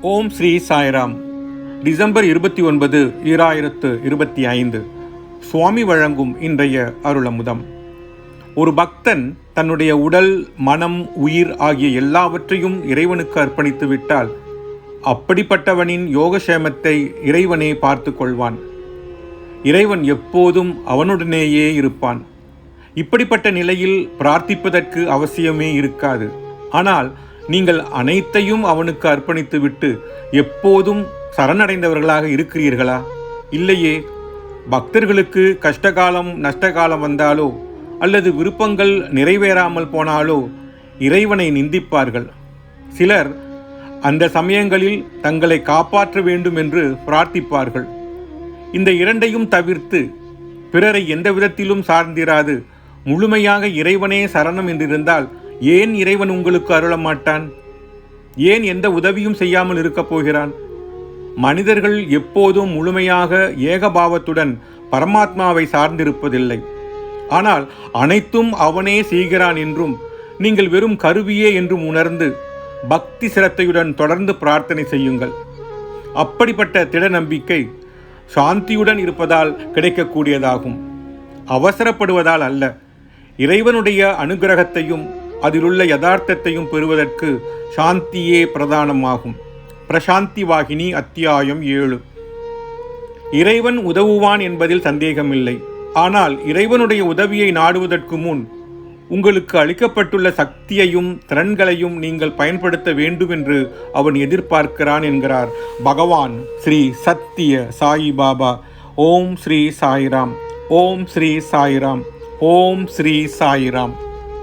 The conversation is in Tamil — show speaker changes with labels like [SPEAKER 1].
[SPEAKER 1] ஓம் ஸ்ரீ சாய்ராம். டிசம்பர் இருபத்தி ஒன்பது ஈராயிரத்து இருபத்தி ஐந்து. சுவாமி வழங்கும் இன்றைய அருளமுதம். ஒரு பக்தன் தன்னுடைய உடல் மனம் உயிர் ஆகிய எல்லாவற்றையும் இறைவனுக்கு அர்ப்பணித்து விட்டால் அப்படிப்பட்டவனின் யோகக்ஷேமத்தை இறைவனே பார்த்து கொள்வான். இறைவன் எப்போதும் அவனுடனேயே இருப்பான். இப்படிப்பட்ட நிலையில் பிரார்த்திப்பதற்கு அவசியமே இருக்காது. ஆனால் நீங்கள் அனைத்தையும் அவனுக்கு அர்ப்பணித்துவிட்டு எப்போதும் சரணடைந்தவர்களாக இருக்கிறீர்களா? இல்லையே. பக்தர்களுக்கு கஷ்டகாலம் நஷ்டகாலம் வந்தாலோ அல்லது விருப்பங்கள் நிறைவேறாமல் போனாலோ இறைவனை நிந்திப்பார்கள். சிலர் அந்த சமயங்களில் தங்களை காப்பாற்ற வேண்டும் என்று பிரார்த்திப்பார்கள். இந்த இரண்டையும் தவிர்த்து பிறரை எந்த விதத்திலும் சார்ந்திராது. முழுமையாக இறைவனே சரணம் என்றிருந்தால் ஏன் இறைவன் உங்களுக்கு அருள மாட்டான் ஏன் எந்த உதவியும் செய்யாமல் இருக்கப் போகிறான்? மனிதர்கள் எப்போதும் முழுமையாக ஏகபாவத்துடன் பரமாத்மாவை சார்ந்திருப்பதில்லை. ஆனால் அனைத்தும் அவனே செய்கிறான் என்றும் நீங்கள் வெறும் கருவியே என்றும் உணர்ந்து பக்தி சிரத்தையுடன் தொடர்ந்து பிரார்த்தனை செய்யுங்கள். அப்படிப்பட்ட திட நம்பிக்கை சாந்தியுடன் இருப்பதால் கிடைக்கக்கூடியதாகும். அவசரப்படுவதால் அல்ல இறைவனுடைய அனுகிரகத்தையும் அதிலுள்ள யதார்த்தத்தையும் பெறுவதற்கு சாந்தியே பிரதானமாகும். பிரசாந்தி வாகினி அத்தியாயம் ஏழு. இறைவன் உதவுவான் என்பதில் சந்தேகமில்லை. ஆனால் இறைவனுடைய உதவியை நாடுவதற்கு முன் உங்களுக்கு அளிக்கப்பட்டுள்ள சக்தியையும் திறன்களையும் நீங்கள் பயன்படுத்த வேண்டும் என்று அவன் எதிர்பார்க்கிறான் என்கிறார். பகவான் ஸ்ரீ சத்திய சாயி பாபா. ஓம் ஸ்ரீ சாய்ராம். ஓம் ஸ்ரீ சாய்ராம். ஓம் ஸ்ரீ சாய்ராம்.